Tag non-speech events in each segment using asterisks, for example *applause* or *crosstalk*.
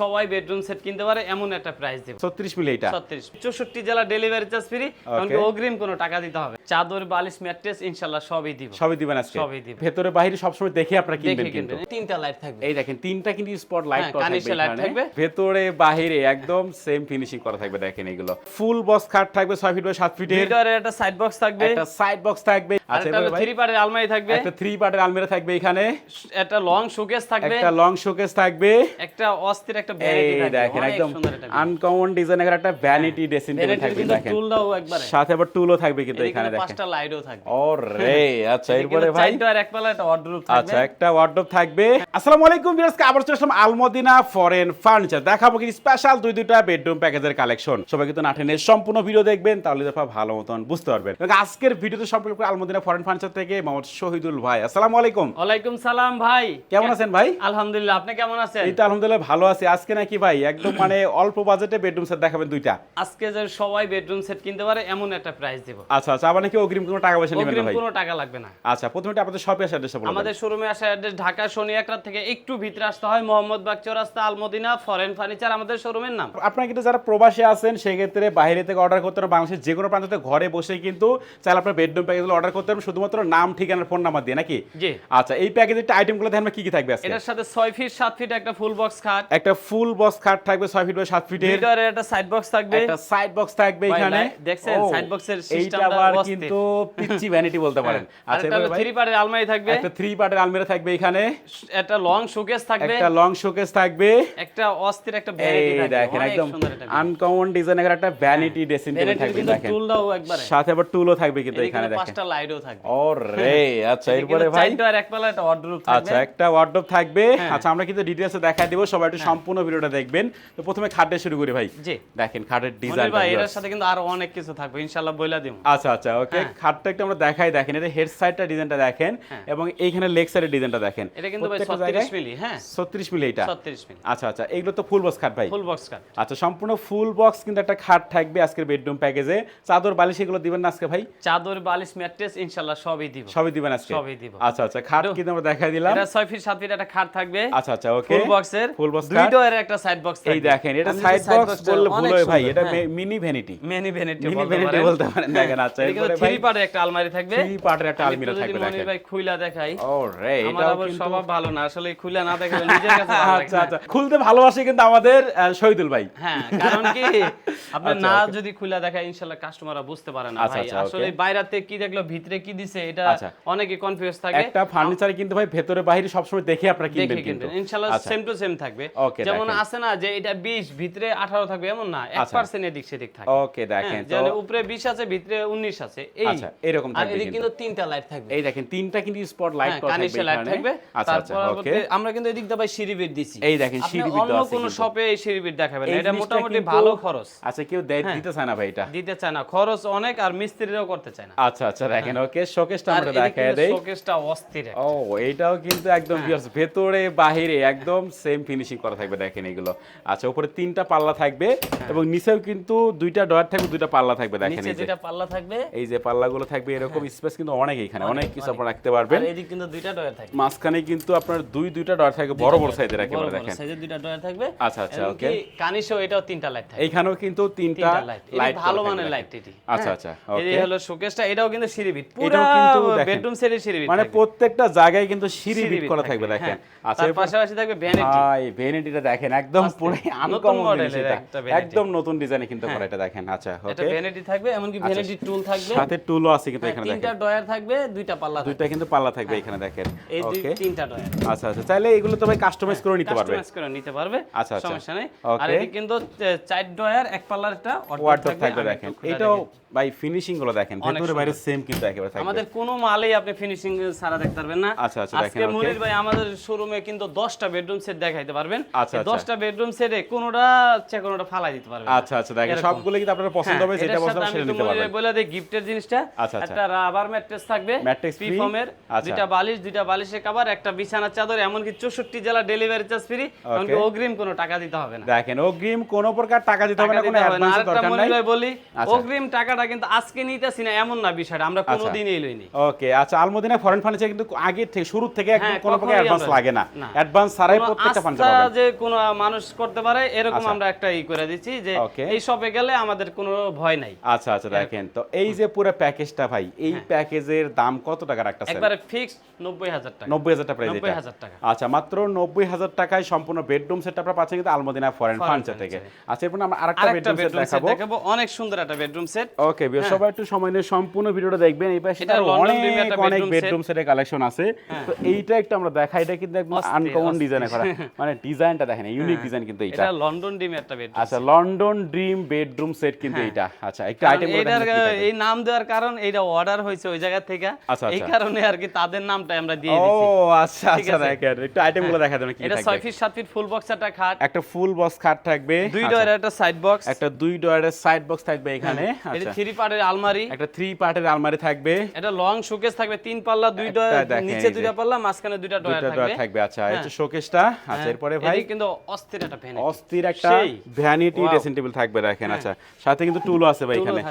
সবাই bedroom set কিনতে পারে এমন একটা প্রাইস দেব। 36 মিলি এটা? ছত্রিশ। চৌষট্টি জেলা ডেলিভারি চার্জ ফ্রি এমনকি অগ্রিম কোনো টাকা দিতে হবে। চাদর বালিশ ম্যাট্রেস ইনশাল্লাহ সবই দিব। সবই দিবেন আজকে? সবই দিব। ভেতরে বাইরে সবসময় দেখে আপনারা কিনবেন কিন্তু। তিনটা লাইট থাকবে। এই দেখেন তিনটা কিন্তু স্পট লাইট করা থাকবে এখানে। থাকবে। ভেতরে বাইরে একদম সেম ফিনিশিং করা থাকবে দেখেন এগুলো। ফুল বক্স খাট থাকবে 6 ফিট বাই 7 ফিটের ভিতরে একটা সাইড বক্স থাকবে। একটা সাইড বক্স থাকবে। আচ্ছা ভাই, থ্রি পার্টের আলমারি থাকবে। একটা থ্রি পার্টের আলমারি থাকবে এখানে। একটা লং শোকেস থাকবে। একটা লং শোকেস থাকবে। একটা অস্থির একটা ভ্যানিটি দেখেন একদম সুন্দর এটা আনকমন একটা ভ্যানিটি ড্রেসিং টেবিল থাকবে দেখেন। টুলটাও একবারে। সাথে আবার টুলও থাকবে কিন্তু এখানে দেখেন। পাঁচটা লাইটও থাকবে। ওরে আচ্ছা এরপরে ভাই? আর এক পাল্লা একটা ওয়ার্ডরোব আচ্ছা একটা ওয়ার্ডরোব থাকবে। আসসালামু আলাইকুম ভিউয়ার্স আবার চলে আসলাম আলমদিনা ফরেন ফার্নিচার দেখাবো কি স্পেশাল দুই দুইটা বেডরুম প্যাকেজের কালেকশন সবাই কিন্তু নাটেনের সম্পূর্ণ ভিডিও দেখবেন তাহলে দেখা ভালো মতন বুঝতে পারবেন। আজকের ভিডিওতে সম্পর্ক আলমদিনা ফরেন ফার্নিচার থেকে মোহাম্মদ শহীদুল ভাই। আসসালামু আলাইকুম। ওয়ালাইকুম সালাম ভাই। কেমন আছেন ভাই? আলহামদুলিল্লাহ আপনি কেমন আছেন? এই তো আলহামদুলিল্লাহ ভালো আছি। আজকে নাকি ভাই? একদম মানে অল্প বাজেটে বেডরুম সেট দেখাবেন দুইটা। আজকে যে সবাই বেডরুম সেট কিনতে পারে এমন একটা প্রাইস দেব। আচ্ছা আচ্ছা আবার নাকি অগ্রিম কোনো টাকা পয়সা নেবেন না ভাই? কোনো টাকা লাগবে না। আচ্ছা প্রথমে আপনাদের শপে আসার অ্যাড্রেসটা বলুন আমাদের শোরুমে আসা অ্যাড্রেস ঢাকা শনি একরাত থেকে একটু ভিতরে আসতে হয় মোহাম্মদ বাগ চৌরাস্তা আলমদিনা ফরেন ফার্নিচার আমাদের শোরুমের নাম। আপনারা কিন্তু যারা প্রবাসী আছেন সেক্ষেত্রে বাইরে থেকে অর্ডার করতে পারেন। বাংলাদেশের যে কোনো প্রান্ততে ঘরে বসে কিন্তু চাইলে আপনার বেডরুম প্যাকেজগুলো অর্ডার করতে পারেন। শুধুমাত্র নাম ঠিকানা ফোন নাম্বার দিয়ে নাকি? জি। আচ্ছা এই প্যাকেজের আইটেমগুলো দেখেন কি কি থাকবে আজকে? এটার সাথে ছয় ফিট সাত ফিট একটা ফুল বক্স খাট। একটা ফুল বক্স খাট থাকবে 6 ফিট বাই 7 ফিটের ভিতরে একটা সাইড বক্স থাকবে। একটা সাইড বক্স থাকবে এখানে। দেখছেন? side box এর আবার কিন্তু পিচ্চি ভ্যানিটি বলতে পারেন। আচ্ছা ভাই, থ্রি পার্টের আলমারি থাকবে। একটা থ্রি পার্টের আলমিরা থাকবে এখানে। একটা লং শোকেস থাকবে। একটা লং শোকেস থাকবে। একটা অস্থির একটা ভ্যানিটি থাকবে। দেখেন একদম এটা আনকমন ডিজাইনের একটা ভ্যানিটি ড্রেসিং টেবিল থাকবে দেখেন। টুলটাও একবারে। সাথে আবার টুলও থাকবে কিন্তু এখানে দেখেন। পাঁচটা লাইটও থাকবে। ওরে আচ্ছা এরপরে ভাই? চারটা আর এক পাল্লা একটা ওয়ার্ডরোব আচ্ছা একটা ওয়ার্ডরোব থাকবে। হ্যাঁ। আচ্ছা আমরা কিন্তু ডিটেইলসে দেখাই দিব। সবাই একটু সম্পূর্ণ ভিডিওটা দেখবেন। তো প্রথমে খাটে শুরু করি ভাই। জি। দেখেন খাটের ডিজাইন ভাই এটার সাথে কিন্তু আরও অনেক কিছু থাকবে ইনশাআল্লাহ বইলা দিম। আচ্ছা আচ্ছা ওকে হ্যাঁ। খাটটা একটু আমরা দেখাই দেখেন এটা হেড সাইডটা ডিজাইনটা দেখেন হ্যাঁ। এবং এইখানে লেগ সাইডের ডিজাইনটা দেখেন। এটা কিন্তু ভাই 36 মিলি হ্যাঁ। 36 মিলি এটা। 36 মিলি। আচ্ছা আচ্ছা এগুলো তো ফুল বক্স খাট ভাই। ফুল বক্স কাট আচ্ছা সম্পূর্ণ ফুল বক্স কিন্তু একটা খাট থাকবে আজকের বেডরুম প্যাকেজে চাদর বালিশ এগুলো দিবেন না আজকে ভাই? চাদর বালিশ ম্যাট্রেস ইনশাআল্লাহ সবই দিব। সবই দিবেন আজকে? সবই দিব। আচ্ছা আচ্ছা খাট কিন্তু আমরা দেখাই দিলাম। এটা 6 ফিট 7 ফিট একটা খাট থাকবে। আচ্ছা আচ্ছা ওকে ফুল বক্সের ফুল বক্স দুই ডোরের একটা সাইড বক্স এই দেখেন এটা সাইড বক্স বললে ভুল হয় ভাই এটা mini vanity many vanity mini vanity বলতে পারেন। দেখেন আচ্ছা এরপরে থ্রি পার্টের একটা আলমারি থাকবে। থ্রি পার্টের একটা আলমিরা থাকবে দেখেন। ভাই খুইলা দেখাই। কিন্তু স্বভাব ভালো না আসলে খুইলা না দেখালে নিজের কাছে ভালো লাগে আচ্ছা আচ্ছা খুলতে ভালোবাসে কিন্তু আমাদের শহীদুল ভাই। হ্যাঁ কারণ কি আপনি আচ্ছা, না যদি খুলে দেখায় ইনশাআল্লাহ কাস্টমাররা বুঝতে পারে না আচ্ছা, ভাই। আচ্ছা, আসলে. বাইরাতে কি দেখল ভিতরে কি দিছে এটা। অনেকে কনফিউজ থাকে। একটা ফার্নিচারে কিন্তু ভাই ভেতরে বাইরে সবসময় দেখে আপনারা কিনবেন কিন্তু। ইনশাআল্লাহ। সেম টু সেম থাকবে। যেমন আছে না যে এটা 20 ভিতরে 18 থাকবে এমন না। আচ্ছা। 1% এদিক সেদিক থাকে। ওকে দেখেন হ্যাঁ, তো যেমন উপরে 20 আছে ভিতরে 19 আছে এই। আচ্ছা, এরকম আর থাকবে এদিক কিন্তু। তিনটা লাইট থাকবে। এই দেখেন তিনটা কিন্তু স্পট লাইট হ্যাঁ, করা থাকবে কানিশে লাইট থাকবে। আচ্ছা আচ্ছা তারপর ওকে। আমরা কিন্তু এদিক দিয়ে ভাই সিঁড়ি বেড দিছি। এই দেখেন, সিঁড়ি বেড অন্য আছে কোনো কিন্তু। শপে এই সিঁড়ি বেড দেখাবেন না। এটা মোটামুটি ভালো খরচ। আচ্ছা কেউ দেয় হ্যাঁ। দিতে চায় না ভাই এটা দিতে চায় না। খরচ অনেক আর মিস্ত্রিরাও করতে চায় না। আচ্ছা আচ্ছা দেখেন ওকে শোকেসটা আর আমরা দেখাই দেই। শোকেসটা অস্থির ও এইটাও কিন্তু একদম হ্যাঁ। ভিউয়ার্স ভেতরে বাহিরে একদম সেম ফিনিশিং করা থাকবে। দেখেন এগুলো। আচ্ছা উপরে তিনটা পাল্লা থাকবে এবং নিচেও কিন্তু দুইটা ডয়ার থাকবে দুইটা পাল্লা থাকবে দেখেন হ্যাঁ। নিচে এই যে। পাল্লা থাকবে এই যে পাল্লাগুলো থাকবে এরকম স্পেস কিন্তু অনেক এখানে অনেক কিছু আপনারা রাখতে পারবেন। আর এদিক কিন্তু দুইটা ডয়ার থাকবে। মাঝখানে কিন্তু আপনার দুই দুইটা ডয়ার থাকবে বড় বড় সাইজের একেবারে দেখেন। সাইজের দুইটা ডয়ার থাকবে। আচ্ছা, আচ্ছা, okay. কানিশও এটাও তিনটা লাইট থাকবে। এইখানেও কিন্তু তিনটা লাইট। ভালো মানের লাইট এটি। আচ্ছা, হ্যাঁ। আচ্ছা, এই যে okay. হলো শোকেসটা এটাও কিন্তু সিঁড়ি বিট পুরো এটাও কিন্তু বেডরুম সেটের সিঁড়ি মানে প্রত্যেকটা জায়গায় কিন্তু সিঁড়ি বিট করা থাকবে হ্যাঁ। দেখেন। আচ্ছা পাশাপাশি থাকবে ভ্যানিটি ভাই ভ্যানিটিটা দেখেন একদম পুরো আনকমন একটা একদম নতুন ডিজাইনে কিন্তু করা এটা দেখেন আচ্ছা ওকে এটা ভ্যানিটি থাকবে এমনকি ভ্যানিটি টুল থাকবে। সাথে টুলও আছে কিন্তু হ্যাঁ, এখানে তিনটা ডয়ার থাকবে দুইটা পাল্লা দুইটা কিন্তু পাল্লা থাকবে এখানে দেখেন এই দুই তিনটা ডয়ার আচ্ছা আচ্ছা চাইলে এগুলো তো ভাই কাস্টমাইজ করে নিতে পারবে। কাস্টমাইজ করে নিতে পারবে আচ্ছা, আচ্ছা। সমস্যা নেই। আর এদিকে কিন্তু চার ডয়ার এক পাল্লার একটা ওয়ার্ডরোব থাকবে দেখেন। এটাও ভাই ফিনিশিংগুলো দেখেন ভেতরে বাইরে। সেম কিন্তু একেবারে থাকবে। আমাদের কোনো মালেই আপনি ফিনিশিং ছাড়া দেখতে পারবেন না। আচ্ছা, আচ্ছা, দেখেন, আজকে. মুনির ভাই আমাদের শোরুমে কিন্তু 10টা বেডরুম সেট দেখাইতে পারবেন। আচ্ছা, আচ্ছা। 10টা বেডরুম সেটে কোনোটা চে কোনোটা ফালাই দিতে পারবেন আচ্ছা আচ্ছা দেখেন সবগুলো কিন্তু আপনার পছন্দ হ্যাঁ, হবে যেটা পছন্দ সেটা নিতে পারবেন বলে দিই গিফটের জিনিসটা আচ্ছা, আচ্ছা। একটা রাবার ম্যাট্রেস থাকবে Mattress ফ্রি? ফোমের আচ্ছা। দুইটা বালিশ দুইটা বালিশের কভার একটা বিছানার চাদর এমনকি 64 জেলা ডেলিভারি চার্জ ফ্রি এমনকি অগ্রিম কোনো টাকা দিতে হবে না দেখেন অগ্রিম কোনো প্রকার টাকা দিতে হবে না কোনো অ্যাডভান্স দরকার নাই বলি আচ্ছা। অগ্রিম টাকাটা কিন্তু আজকে নিতেছি না এমন না বিষয়টা আমরা আচ্ছা। কোনোদিনই লইনি ওকে আচ্ছা আলমদিনা ফরেন ফার্নিচার কিন্তু আগে থেকে শুরু থেকে একদম হ্যাঁ, কোনো প্রকার অ্যাডভান্স লাগে না। অ্যাডভান্স ছাড়াই প্রত্যেকটা ফার্নিচার পাবেন যে কোনো মানুষ করতে পারে এরকম আচ্ছা। আমরা একটা ই করে দিচ্ছি যে এই শপে গেলে আমাদের কোনো ভয় নাই। আচ্ছা আচ্ছা দেখেন তো এই যে পুরো প্যাকেজটা ভাই এই হ্যাঁ। প্যাকেজের দাম কত টাকা রাখতেছেন একবারে ফিক্সড নব্বই হাজার টাকা। নব্বই হাজার টাকা প্রাইস নব্বই এটা হাজার টাকা। আচ্ছা মাত্র নব্বই হাজার টাকায় সম্পূর্ণ বেডরুম সেট আপনারা পাচ্ছেন কিন্তু আলমদিনা ফরেন ফার্নিচার থেকে। আচ্ছা এরপর আমরা আরেকটা বেডরুম সেট দেখাবো। দেখাবো। অনেক সুন্দর একটা বেডরুম সেট ওকে বিয়ার সবাই একটু সময় নিয়ে সম্পূর্ণ ভিডিওটা দেখবেন। এই পাশে অনেক একটা অনেক বেডরুম সেটের কালেকশন আছে। তো এইটা একটু আমরা দেখাই। এটা কিন্তু একদম আনকমন। ডিজাইনে করা। মানে *laughs* ডিজাইনটা দেখেন ইউনিক ডিজাইন কিন্তু এটা এটা লন্ডন ডিমের একটা বেডরুম আচ্ছা লন্ডন ড্রিম বেডরুম সেট কিন্তু এটা আচ্ছা একটা আইটেম এটার এই নাম দেওয়ার কারণ এইটা অর্ডার হয়েছে ওই জায়গা থেকে। আচ্ছা, এই আচ্ছা। কারণে আর কি তাদের নামটা আমরা দিয়ে দিয়েছি ও আচ্ছা আচ্ছা দেখেন একটু আইটেমগুলো দেখা দেবেন কি এটা থাকবে। ছয় ফিট সাত ফিট ফুল বক্স একটা খাট। একটা ফুল বক্স খাট থাকবে। দুই আচ্ছা, ডোরের একটা সাইড বক্স একটা দুই ডয়ারের সাইড বক্স থাকবে এখানে। এটা আচ্ছা। থ্রি পার্টের আলমারি। একটা থ্রি পার্টের আলমারি থাকবে। এটা লং শোকেস থাকবে তিন পাল্লা দুই ডয়ার নিচে দুইটা পাল্লা মাঝখানে দুইটা ডয়ার থাকবে। থাকবে আচ্ছা হ্যাঁ। এটা শোকেসটা আচ্ছা এরপরে ভাই? এটি কিন্তু অস্থির একটা ফ্যান অস্থির একটা ভ্যানিটি ড্রেসিং টেবিল থাকবে দেখেন আচ্ছা সাথে কিন্তু টুলও আছে ভাই এখানে।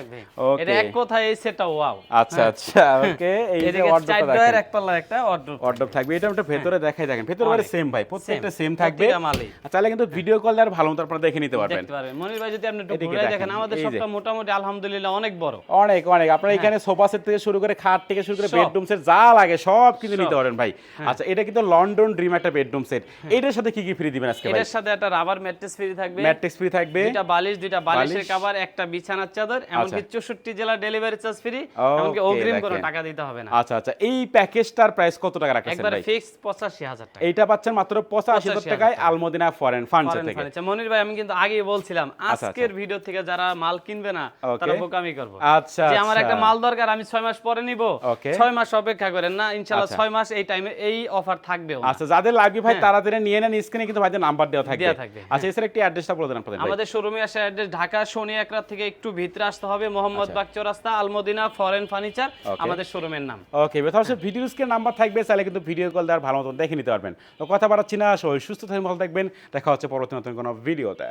ওকে এটা এক কথায় এই সেটটা ওয়াও আচ্ছা আচ্ছা ওকে এই যে এক পাল্লা একটা অর্ডার অর্ডার থাকবে। এটা ভেতরে দেখাই দেখেন। ভেতরে বারে সেম ভাই প্রত্যেকটা সেম থাকবে। চাইলে কিন্তু ভিডিও কল আর ভালো মতো আপনারা দেখে নিতে পারবেন। দেখতে পারবেন। মনির ভাই যদি আপনি একটু ঘুরে দেখেন, আমাদের সবটা মোটামুটি আলহামদুলিল্লাহ অনেক বড়। অনেক অনেক। আপনার এখানে সোফা সেট থেকে শুরু করে খাট থেকে শুরু করে হ্যাঁ। বেডরুম সেট যা লাগে সব কিন্তু নিতে পারেন ভাই। আচ্ছা এটা কিন্তু লন্ডন ড্রিম একটা বেডরুম সেট এটার সাথে কি কি ফ্রি দিবেন? আজকে ভাই। এটার সাথে একটা রাবার ম্যাট্রেস ফ্রি থাকবে। ম্যাট্রিক্স ফ্রি থাকবে। দুইটা বালিশ দুইটা বালিশের কভার একটা বিছানার চাদর এমনকি চৌষট্টি জেলা ডেলিভারি চার্জ ফ্রি এমনকি অগ্রিম কোনো টাকা দিতে হবে না। আচ্ছা আচ্ছা। এই প্যাকেজটার প্রাইস কত টাকা রাখছেন একবারে ভাই? ফিক্স পঁচাশি হাজার টাকা। এইটা পাচ্ছেন মাত্র 85,000 টাকায় আলমদিনা ফরেন ফার্নিচার থেকে। furniture। মনির ভাই আমি কিন্তু আগেই বলছিলাম আচ্ছা। আজকের ভিডিও থেকে যারা মাল কিনবে না তারা বোকামি করব। আচ্ছা যে আমার আচ্ছা। একটা মাল দরকার আমি ছয় মাস পরে নিব। Okay. ছয় মাস অপেক্ষা করেন না আচ্ছা। ছয় মাস এই টাইমে এই অফার থাকবেও না। আচ্ছা যাদের লাগবে ভাই হ্যাঁ। তাড়াতাড়ি নিয়ে নেন স্ক্রিনে কিন্তু ভাইদের নাম্বার দেওয়া থাকবে। আচ্ছা এছাড়া একটি অ্যাড্রেসটা বলে দেন আপনাদের আমাদের শোরুমে আসে অ্যাড্রেস ঢাকা শনি থেকে একটু ভিতরে আসতে হবে। মোহাম্মদ আচ্ছা। রাস্তা চৌরাস্তা আলমদিনা ফরেন ফার্নিচার আমাদের শোরুমের নাম। ওকে তাহলে ভিডিও স্ক্রিন নাম্বার থাকবে তাহলে কিন্তু ভিডিও কল দেওয়ার ভালো মতন দেখে নিতে পারবেন। তো কথা বাড়াচ্ছি না সবাই সুস্থ থাকবেন ভালো থাকবেন। দেখা হচ্ছে পরবর্তী নতুন কোনো ভিডিওতে